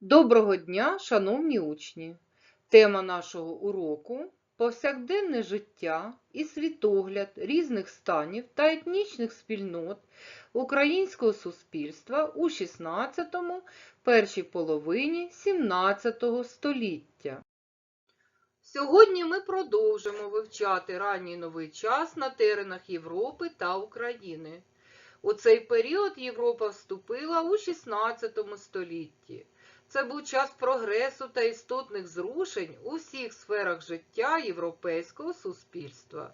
Доброго дня, шановні учні! Тема нашого уроку повсякденне життя і світогляд різних станів та етнічних спільнот українського суспільства у 16-му, першій половині 17 століття. Сьогодні ми продовжимо вивчати ранній новий час на теренах Європи та України. У цей період Європа вступила у 16 столітті. Це був час прогресу та істотних зрушень у всіх сферах життя європейського суспільства.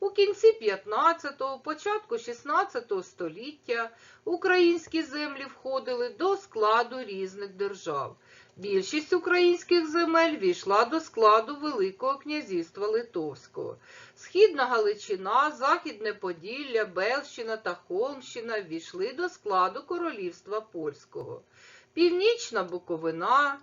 У кінці 15-го, початку 16 століття українські землі входили до складу різних держав. Більшість українських земель війшла до складу Великого князівства Литовського. Східна Галичина, Західне Поділля, Белщина та Холмщина ввійшли до складу Королівства Польського. Північна Буковина,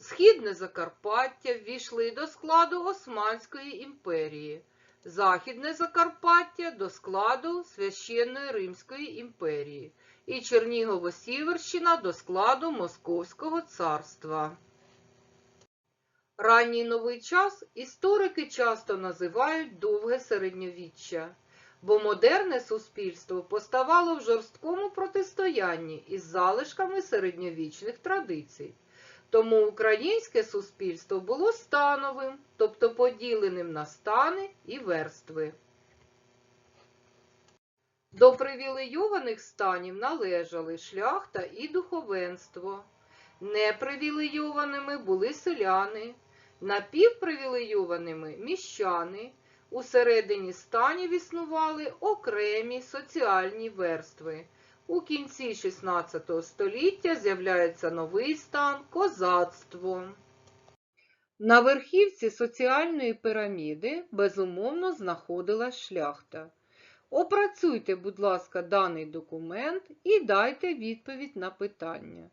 Східне Закарпаття ввійшли до складу Османської імперії, Західне Закарпаття до складу Священної Римської імперії і Чернігово-Сіверщина до складу Московського царства. Ранній новий час історики часто називають довге середньовіччя, бо модерне суспільство поставало в жорсткому протистоянні із залишками середньовічних традицій. Тому українське суспільство було становим, тобто поділеним на стани і верстви. До привілейованих станів належали шляхта і духовенство. Непривілейованими були селяни, напівпривілейованими міщани. Усередині станів існували окремі соціальні верстви. У кінці XVI століття з'являється новий стан козацтво. На верхівці соціальної піраміди безумовно знаходилась шляхта. Опрацюйте, будь ласка, даний документ і дайте відповідь на питання.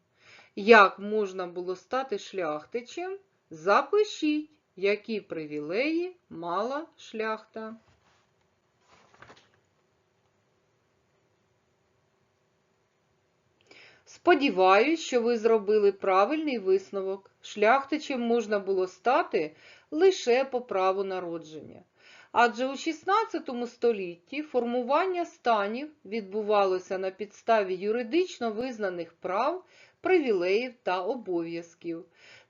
Як можна було стати шляхтичем? Запишіть, які привілеї мала шляхта. Сподіваюсь, що ви зробили правильний висновок. Шляхтичем можна було стати лише по праву народження. Адже у 16 столітті формування станів відбувалося на підставі юридично визнаних прав, привілеїв та обов'язків.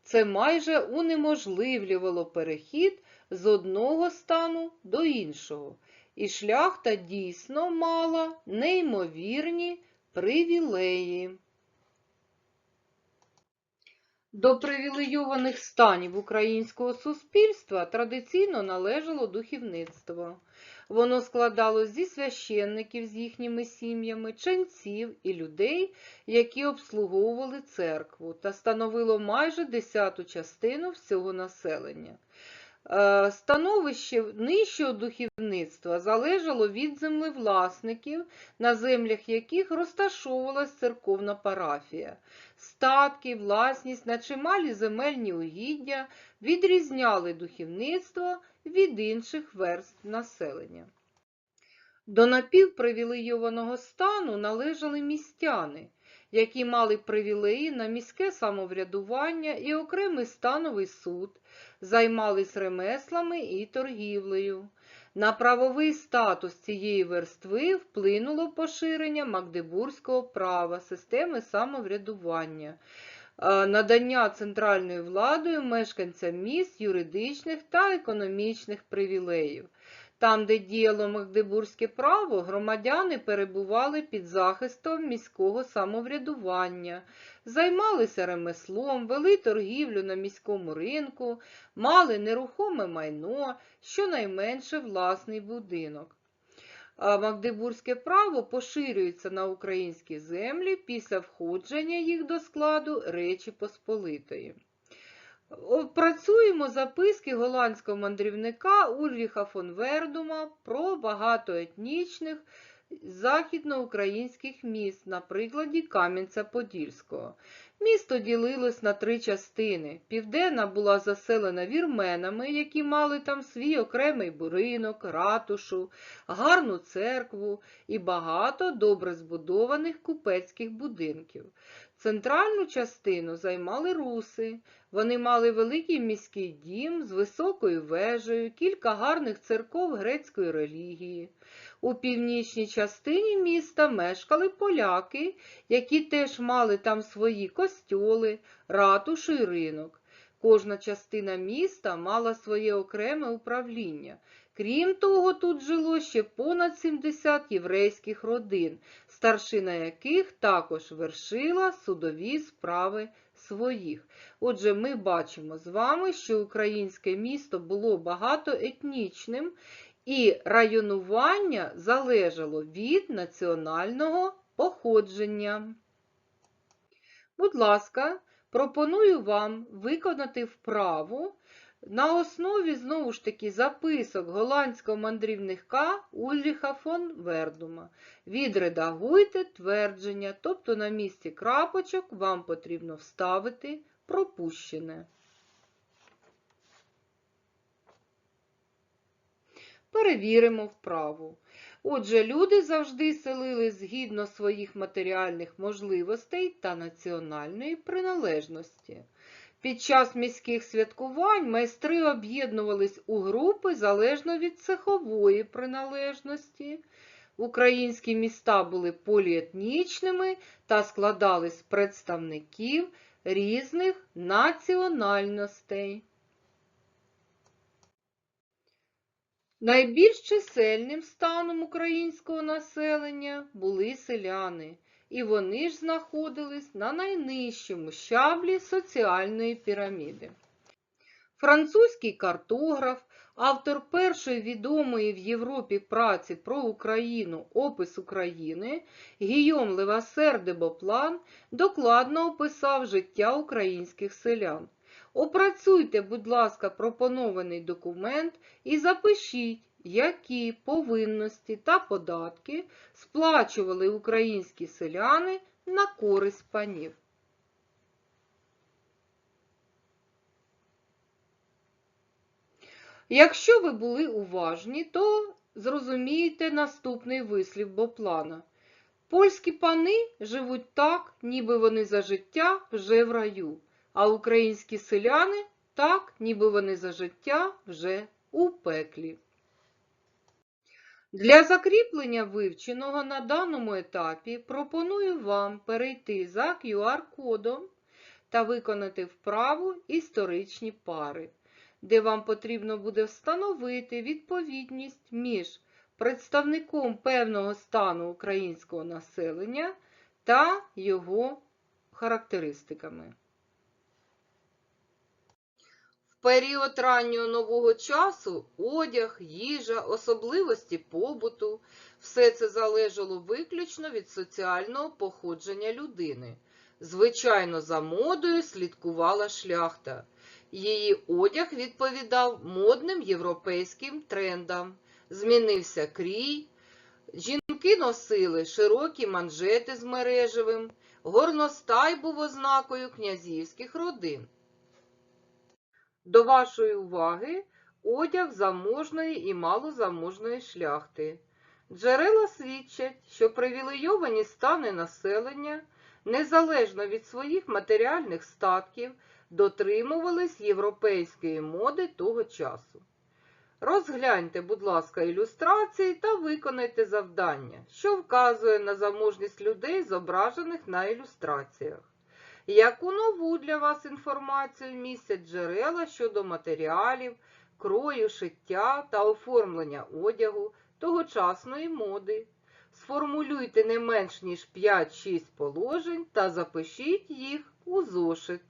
Це майже унеможливлювало перехід з одного стану до іншого. І шляхта дійсно мала неймовірні привілеї. До привілейованих станів українського суспільства традиційно належало духовництво. Воно складалось зі священників з їхніми сім'ями, ченців і людей, які обслуговували церкву, та становило майже десяту частину всього населення. Е, Становище нижчого духовництва залежало від землевласників, на землях яких розташовувалась церковна парафія. Статки, власність на чималі земельні угіддя відрізняли духовництво від інших верств населення. До напівпривілейованого стану належали містяни, які мали привілеї на міське самоврядування і окремий становий суд, займались ремеслами і торгівлею. На правовий статус цієї верстви вплинуло поширення магдебурзького права, системи самоврядування, надання центральною владою мешканцям міст юридичних та економічних привілеїв. Там, де діяло магдебурзьке право, громадяни перебували під захистом міського самоврядування, займалися ремеслом, вели торгівлю на міському ринку, мали нерухоме майно, щонайменше власний будинок. Магдебурзьке право поширюється на українські землі після входження їх до складу Речі Посполитої. Працюємо записки голландського мандрівника Ульріха фон Вердума про багатоетнічних західноукраїнських міст на прикладі Кам'янця-Подільського. Місто ділилось на три частини. Південна була заселена вірменами, які мали там свій окремий буринок, ратушу, гарну церкву і багато добре збудованих купецьких будинків. Центральну частину займали руси. Вони мали великий міський дім з високою вежею, кілька гарних церков грецької релігії. У північній частині міста мешкали поляки, які теж мали там свої костьоли, ратушу й ринок. Кожна частина міста мала своє окреме управління. Крім того, тут жило ще понад 70 єврейських родин, старшина яких також вершила судові справи своїх. Отже, ми бачимо з вами, що українське місто було багатоетнічним, і районування залежало від національного походження. Будь ласка, пропоную вам виконати вправу на основі, знову ж таки, записок голландського мандрівника Ульріха фон Вердума. Відредагуйте твердження, тобто на місці крапочок вам потрібно вставити пропущене. Перевіримо вправу. Отже, люди завжди селили згідно своїх матеріальних можливостей та національної приналежності. Під час міських святкувань майстри об'єднувались у групи залежно від цехової приналежності. Українські міста були поліетнічними та складались з представників різних національностей. Найбільш чисельним станом українського населення були селяни, і вони ж знаходились на найнижчому щаблі соціальної піраміди. Французький картограф, автор першої відомої в Європі праці про Україну Опис України Гійом Левасер де Боплан докладно описав життя українських селян. Опрацюйте, будь ласка, пропонований документ і запишіть, які повинності та податки сплачували українські селяни на користь панів. Якщо ви були уважні, то зрозумієте наступний вислів Боплана. Польські пани живуть так, ніби вони за життя вже в раю, а українські селяни так, ніби вони за життя вже у пеклі. Для закріплення вивченого на даному етапі пропоную вам перейти за QR-кодом та виконати вправу історичні пари, де вам потрібно буде встановити відповідність між представником певного стану українського населення та його характеристиками. В період раннього нового часу одяг, їжа, особливості побуту все це залежало виключно від соціального походження людини. Звичайно, за модою слідкувала шляхта. Її одяг відповідав модним європейським трендам. Змінився крій, жінки носили широкі манжети з мережевим, горностай був ознакою князівських родин. До вашої уваги одяг заможної і малозаможної шляхти. Джерела свідчать, що привілейовані стани населення, незалежно від своїх матеріальних статків, дотримувались європейської моди того часу. Розгляньте, будь ласка, ілюстрації та виконайте завдання, що вказує на заможність людей, зображених на ілюстраціях. Яку нову для вас інформацію містять джерела щодо матеріалів, крою, шиття та оформлення одягу тогочасної моди? Сформулюйте не менш ніж 5-6 положень та запишіть їх у зошит.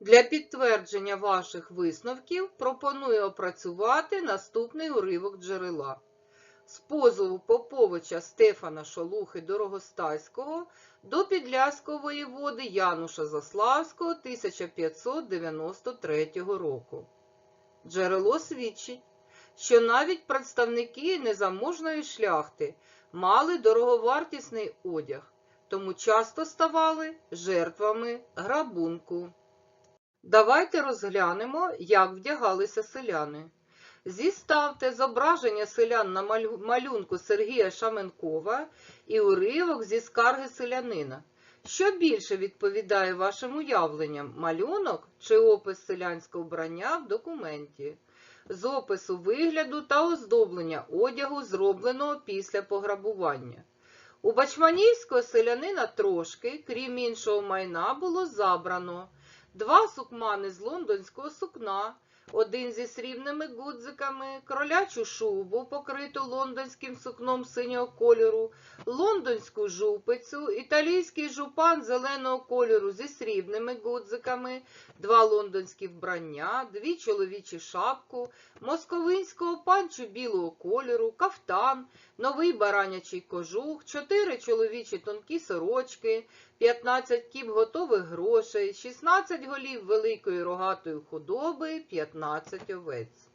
Для підтвердження ваших висновків пропоную опрацювати наступний уривок джерела. З позову Поповича Стефана Шолухи Дорогостайського до підляського воєводи Януша Заславського 1593 року. Джерело свідчить, що навіть представники незаможної шляхти мали дороговартісний одяг, тому часто ставали жертвами грабунку. Давайте розглянемо, як вдягалися селяни. Зіставте зображення селян на малюнку Сергія Шаменкова і уривок зі скарги селянина. Що більше відповідає вашим уявленням малюнок чи опис селянського вбрання в документі? З опису вигляду та оздоблення одягу, зробленого після пограбування. У бачманівського селянина трошки, крім іншого майна, було забрано два сукмани з лондонського сукна, один зі срібними гудзиками, кролячу шубу, покриту лондонським сукном синього кольору, лондонську жупицю, італійський жупан зеленого кольору зі срібними гудзиками, два лондонські вбрання, дві чоловічі шапку, московинського панчу білого кольору, кафтан, новий баранячий кожух, чотири чоловічі тонкі сорочки, 15 кіп готових грошей, 16 голів великої рогатої худоби, 15 овець.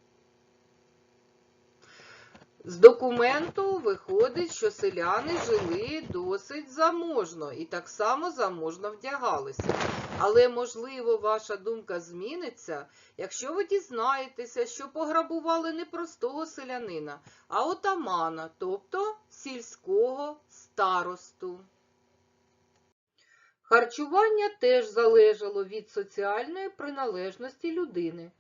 З документу виходить, що селяни жили досить заможно і так само заможно вдягалися. Але, можливо, ваша думка зміниться, якщо ви дізнаєтеся, що пограбували не простого селянина, а отамана, тобто сільського старосту. Харчування теж залежало від соціальної приналежності людини.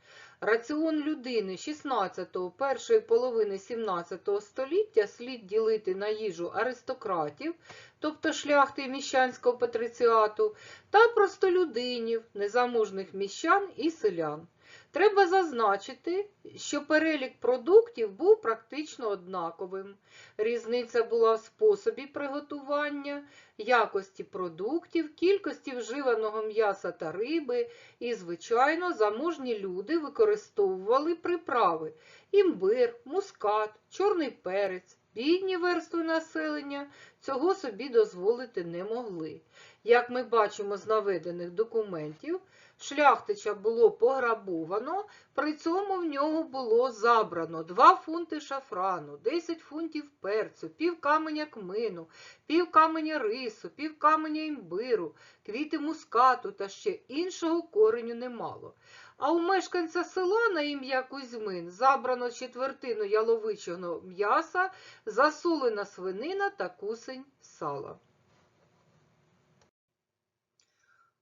Раціон людини 16-го, першої половини 17 століття слід ділити на їжу аристократів, тобто шляхти міщанського патриціату, та простолюдинів, незаможних міщан і селян. Треба зазначити, що перелік продуктів був практично однаковим. Різниця була в способі приготування, якості продуктів, кількості вживаного м'яса та риби, і, звичайно, заможні люди використовували приправи імбир, мускат, чорний перець. Бідні верстви населення цього собі дозволити не могли. Як ми бачимо з наведених документів, шляхтича було пограбовано, при цьому в нього було забрано 2 фунти шафрану, 10 фунтів перцю, пів каменя кмину, пів каменя рису, пів каменя імбиру, квіти мускату та ще іншого кореню немало. А у мешканця села на ім'я Кузьмин забрано четвертину яловичого м'яса, засолена свинина та кусень сала.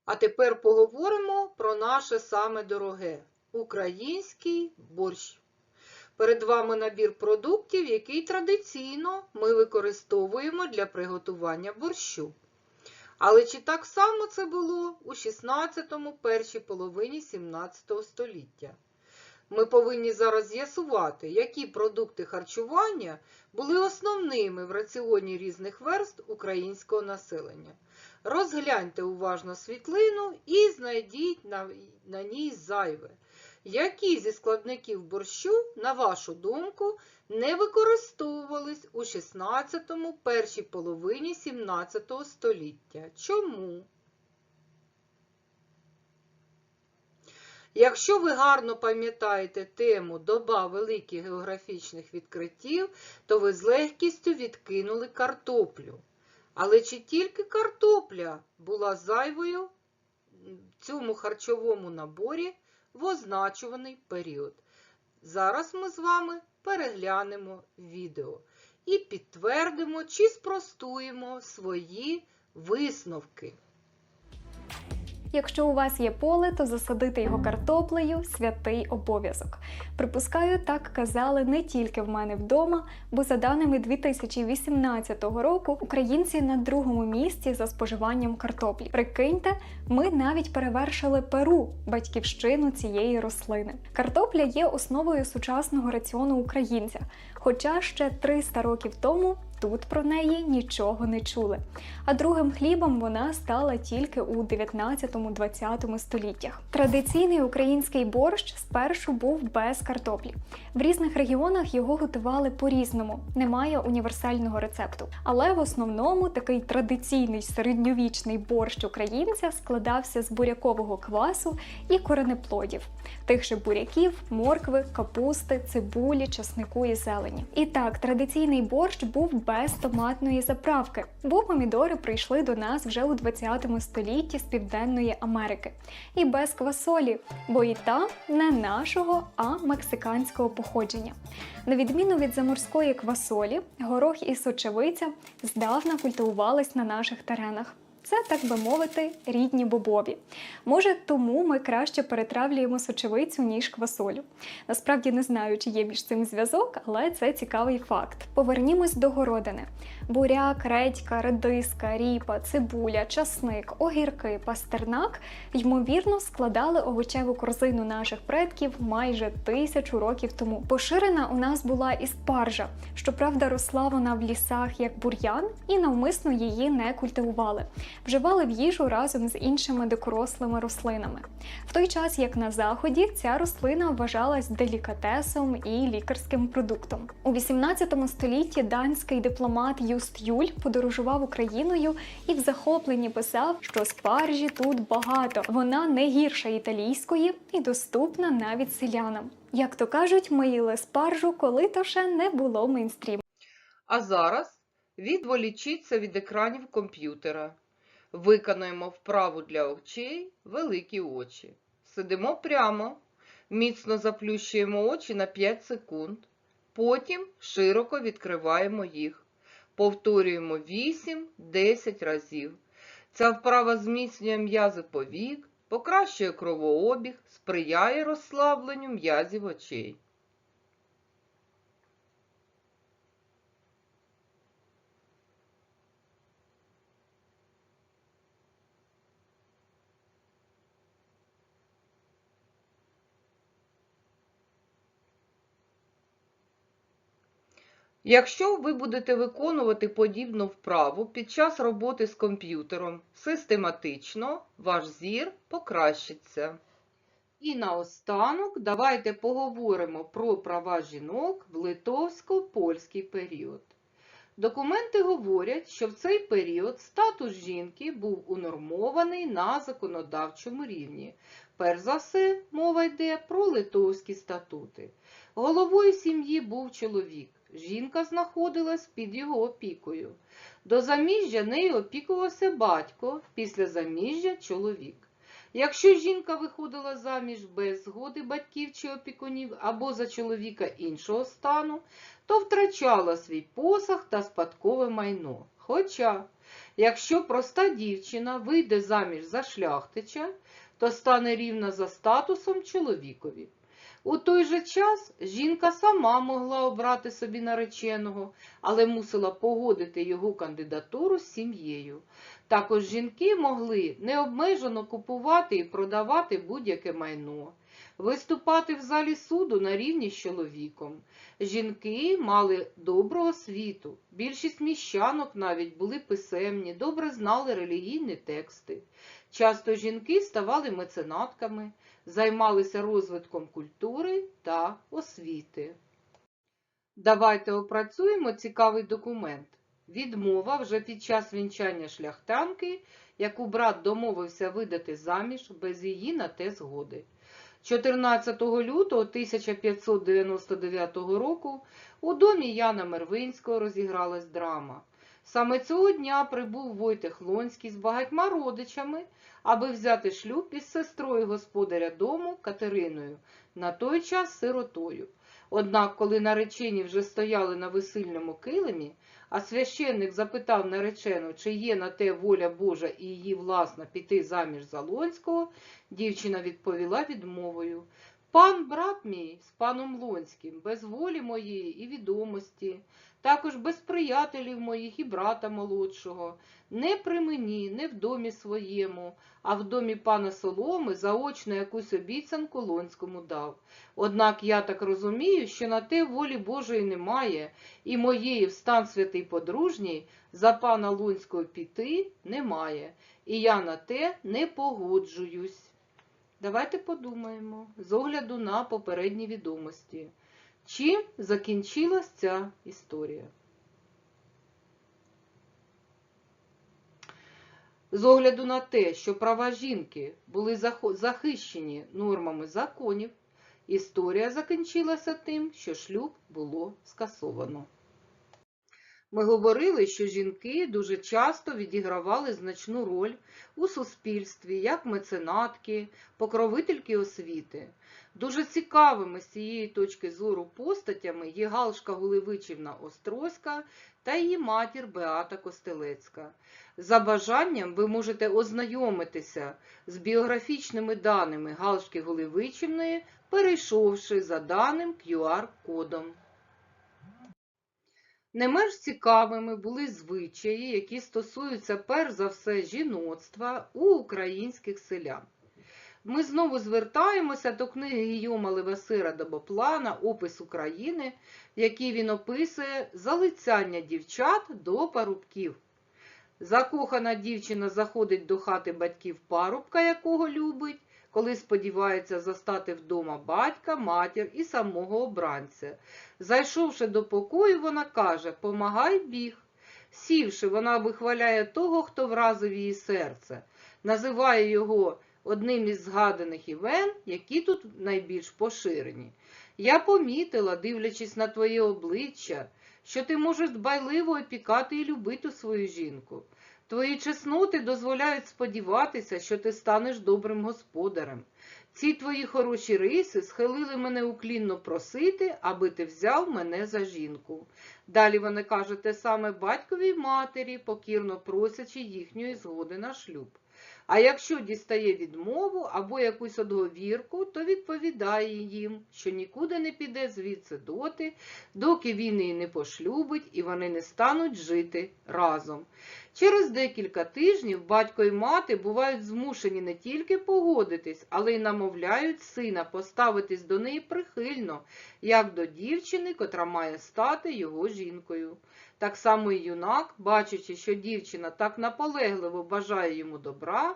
А тепер поговоримо про наше саме дороге український борщ. Перед вами набір продуктів, який традиційно ми використовуємо для приготування борщу. Але чи так само це було у 16-му, першій половині 17 століття? Ми повинні зараз з'ясувати, які продукти харчування були основними в раціоні різних верст українського населення. Розгляньте уважно світлину і знайдіть на, на ній зайве. Які зі складників борщу, на вашу думку, не використовувались у 16-му, першій половині 17 століття? Чому? Якщо ви гарно пам'ятаєте тему доба великих географічних відкриттів, то ви з легкістю відкинули картоплю. Але чи тільки картопля була зайвою в цьому харчовому наборі в означуваний період? Зараз ми з вами переглянемо відео і підтвердимо чи спростуємо свої висновки. Якщо у вас є поле, то засадити його картоплею святий обов'язок. Припускаю, так казали не тільки в мене вдома, бо за даними 2018 року українці на другому місці за споживанням картоплі. Прикиньте, ми навіть перевершили Перу, батьківщину цієї рослини. Картопля є основою сучасного раціону українця, хоча ще 300 років тому тут про неї нічого не чули. А другим хлібом вона стала тільки у 19-20 століттях. Традиційний український борщ спершу був без картоплі. В різних регіонах його готували по-різному, немає універсального рецепту. Але в основному такий традиційний середньовічний борщ українця складався з бурякового квасу і коренеплодів, тих же буряків, моркви, капусти, цибулі, часнику і зелені. І так, традиційний борщ був без без томатної заправки, бо помідори прийшли до нас вже у 20 столітті з Південної Америки. І без квасолі, бо і та не нашого, а мексиканського походження. На відміну від заморської квасолі, горох і сочевиця здавна культивувались на наших теренах. Це, так би мовити, рідні бобові. Може, тому ми краще перетравлюємо сочевицю, ніж квасолю. Насправді не знаю, чи є між цим зв'язок, але це цікавий факт. Повернімось до городини. Буряк, редька, редиска, ріпа, цибуля, часник, огірки, пастернак ймовірно складали овочеву корзину наших предків майже тисячу років тому. Поширена у нас була і спаржа. Щоправда, росла вона в лісах як бур'ян, і навмисно її не культивували. Вживали в їжу разом з іншими дикорослими рослинами. В той час, як на заході, ця рослина вважалась делікатесом і лікарським продуктом. У 18 столітті данський дипломат Юст Юль подорожував Україною і в захопленні писав, що спаржі тут багато. Вона не гірша італійської і доступна навіть селянам. Як то кажуть, ми їли спаржу, коли то ще не було мейнстрім. А зараз відволічіться від екранів комп'ютера. Виконуємо вправу для очей великі очі. Сидимо прямо, міцно заплющуємо очі на 5 секунд. Потім широко відкриваємо їх. Повторюємо 8-10 разів. Ця вправа зміцнює м'язи повік, покращує кровообіг, сприяє розслабленню м'язів очей. Якщо ви будете виконувати подібну вправу під час роботи з комп'ютером систематично, ваш зір покращиться. І наостанок давайте поговоримо про права жінок в литовсько-польський період. Документи говорять, що в цей період статус жінки був унормований на законодавчому рівні. Перш за все, мова йде про литовські статути. Головою сім'ї був чоловік. Жінка знаходилась під його опікою. До заміжжя нею опікувався батько, після заміжжя чоловік. Якщо жінка виходила заміж без згоди батьків чи опікунів або за чоловіка іншого стану, то втрачала свій посаг та спадкове майно. Хоча, якщо проста дівчина вийде заміж за шляхтича, то стане рівна за статусом чоловікові. У той же час жінка сама могла обрати собі нареченого, але мусила погодити його кандидатуру з сім'єю. Також жінки могли необмежено купувати і продавати будь-яке майно, виступати в залі суду на рівні з чоловіком. Жінки мали добру освіту, більшість міщанок навіть були писемні, добре знали релігійні тексти. Часто жінки ставали меценатками, займалися розвитком культури та освіти. Давайте опрацюємо цікавий документ. Відмова вже під час вінчання шляхтанки, яку брат домовився видати заміж без її на те згоди. 14 лютого 1599 року у домі Яна Мервинського розігралась драма. Саме цього дня прибув Войтех Лонський з багатьма родичами, аби взяти шлюб із сестрою господаря дому Катериною, на той час сиротою. Однак, коли наречені вже стояли на весильному килимі, а священник запитав наречену, чи є на те воля Божа і її власна піти заміж за Лонського, дівчина відповіла відмовою. Пан брат мій з паном Лонським, без волі моєї і відомості, також без приятелів моїх і брата молодшого, не при мені, не в домі своєму, а в домі пана Соломи заочно якусь обіцянку Лонському дав. Однак я так розумію, що на те волі Божої немає, і моєї в стан святий подружній за пана Лунського піти немає, і я на те не погоджуюсь. Давайте подумаємо з огляду на попередні відомості. Чим закінчилась ця історія? З огляду на те, що права жінки були захищені нормами законів, історія закінчилася тим, що шлюб було скасовано. Ми говорили, що жінки дуже часто відігравали значну роль у суспільстві як меценатки, покровительки освіти. Дуже цікавими з цієї точки зору постатями є Галшка Гулевичівна Острозька та її матір Беата Костелецька. За бажанням ви можете ознайомитися з біографічними даними Галшки Гулевичівної, перейшовши за даним QR-кодом. Не менш цікавими були звичаї, які стосуються перш за все жіноцтва у українських селян. Ми знову звертаємося до книги Гійома Левасира Добоплана Опис України, в якій він описує залицяння дівчат до парубків. Закохана дівчина заходить до хати батьків парубка, якого любить, коли сподівається застати вдома батька, матір і самого обранця. Зайшовши до покою, вона каже Помагай біг. Сівши, вона вихваляє того, хто вразив її серце, називає його одним із згаданих імен, які тут найбільш поширені. Я помітила, дивлячись на твоє обличчя, що ти можеш дбайливо опікати і любити свою жінку. Твої чесноти дозволяють сподіватися, що ти станеш добрим господарем. Ці твої хороші риси схилили мене уклінно просити, аби ти взяв мене за жінку. Далі вони кажуть те саме батькові й матері, покірно просячи їхньої згоди на шлюб. А якщо дістає відмову або якусь одговірку, то відповідає їм, що нікуди не піде звідси доти, доки він її не пошлюбить і вони не стануть жити разом. Через декілька тижнів батько і мати бувають змушені не тільки погодитись, але й намовляють сина поставитись до неї прихильно, як до дівчини, котра має стати його жінкою. Так само і юнак, бачачи, що дівчина так наполегливо бажає йому добра,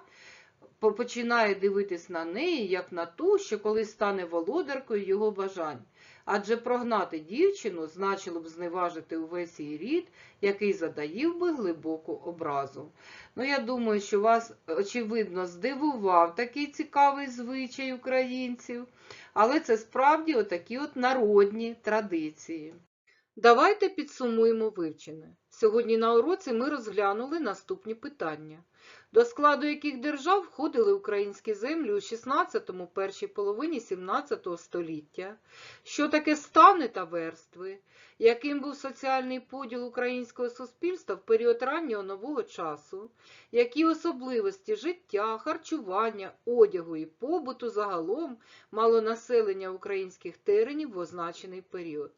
починає дивитись на неї, як на ту, що колись стане володаркою його бажань. Адже прогнати дівчину значило б зневажити увесь її рід, який задаїв би глибоку образу. Ну, я думаю, що вас, очевидно, здивував такий цікавий звичай українців, але це справді отакі от народні традиції. Давайте підсумуємо вивчене. Сьогодні на уроці ми розглянули наступні питання. До складу яких держав входили українські землі у 16-му першій половині 17 століття? Що таке стани та верстви? Яким був соціальний поділ українського суспільства в період раннього нового часу? Які особливості життя, харчування, одягу і побуту загалом мало населення українських теренів в означений період?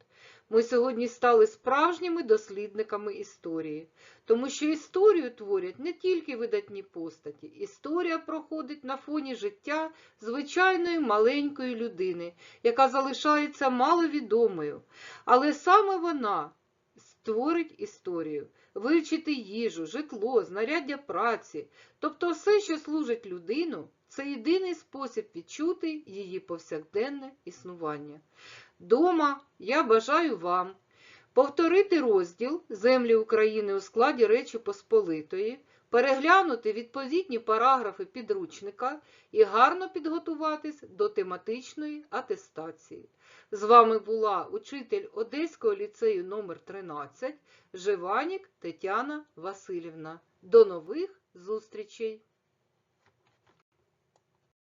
Ми сьогодні стали справжніми дослідниками історії, тому що історію творять не тільки видатні постаті. Історія проходить на фоні життя звичайної маленької людини, яка залишається маловідомою. Але саме вона створить історію, вивчити їжу, житло, знаряддя праці, тобто все, що служить людину, це єдиний спосіб відчути її повсякденне існування. Дома я бажаю вам повторити розділ Землі України у складі Речі Посполитої, переглянути відповідні параграфи підручника і гарно підготуватись до тематичної атестації. З вами була учитель Одеського ліцею номер 13 Живанік Тетяна Васильівна. До нових зустрічей!